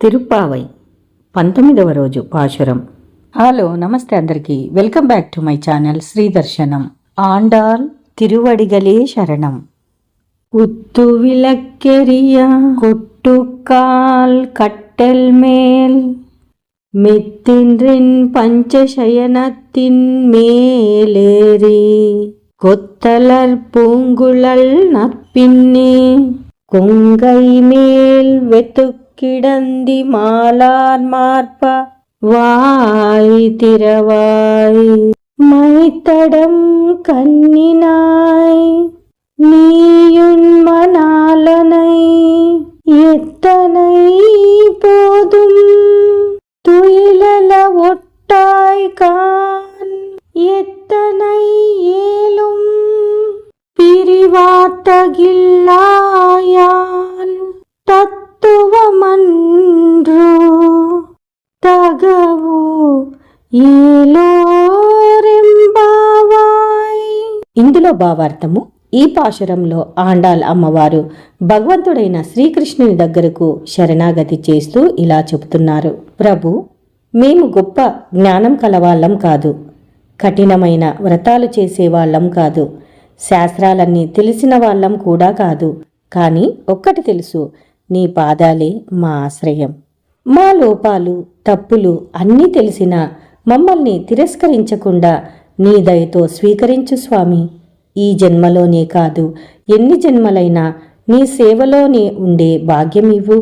తిరుప్పావై పంతొమ్మిదవ రోజు పాశురం హలో నమస్తే అందరికీ welcome back to my channel Sri దర్శనం ఆండాల్ తిరువడిగలే శరణం உத்து விளக்கெரிய கொட்டுக்கால் கட்டல் மேல் மித்தின்றின் பஞ்சசயனத்தின் மேலேறி கொத்தலர் பூங்குழல் நப்பின்னே கொங்கை மேல் வெத்துக்கிடந்தி மாலார் மார்பா வாய் திரவாய் மைத்தடம் கண்ணினாய் நீயுண்மனாலனை எத்தனை போதும் துயிலல ஒட்டாய் கான் பிரிவாத்தகில்லாயால் தத்துவமன்று తగవు ఏలోరెంబావాయ్ ఇందులో భావార్థము ఈ పాశురంలో ఆండాల్ అమ్మవారు భగవంతుడైన శ్రీకృష్ణుని దగ్గరకు శరణాగతి చేస్తూ ఇలా చెబుతున్నారు ప్రభు మేము గొప్ప జ్ఞానం కలవాళ్ళం కాదు కఠినమైన వ్రతాలు చేసేవాళ్ళం కాదు శాస్త్రాలన్నీ తెలిసిన వాళ్ళం కూడా కాదు. కానీ ఒక్కటి తెలుసు నీ పాదాలే మా ఆశ్రయం. మా లోపాలు తప్పులు అన్నీ తెలిసినా మమ్మల్ని తిరస్కరించకుండా నీ దయతో స్వీకరించు స్వామి. ఈ జన్మలోనే కాదు ఎన్ని జన్మలైనా నీ సేవలోనే ఉండే భాగ్యం ఇవ్వు.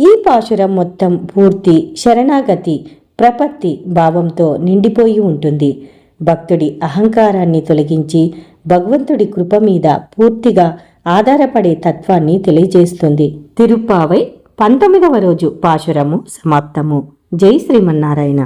ఈ పాశురం మొత్తం పూర్తి శరణాగతి ప్రపత్తి భావంతో నిండిపోయి ఉంటుంది. భక్తుడి అహంకారాన్ని తొలగించి భగవంతుడి కృప మీద పూర్తిగా ఆధారపడే తత్వాన్ని తెలియజేస్తుంది. తిరుప్పావై పంతొమ్మిదవ రోజు పాశురము సమాప్తము. జై శ్రీమన్నారాయణ.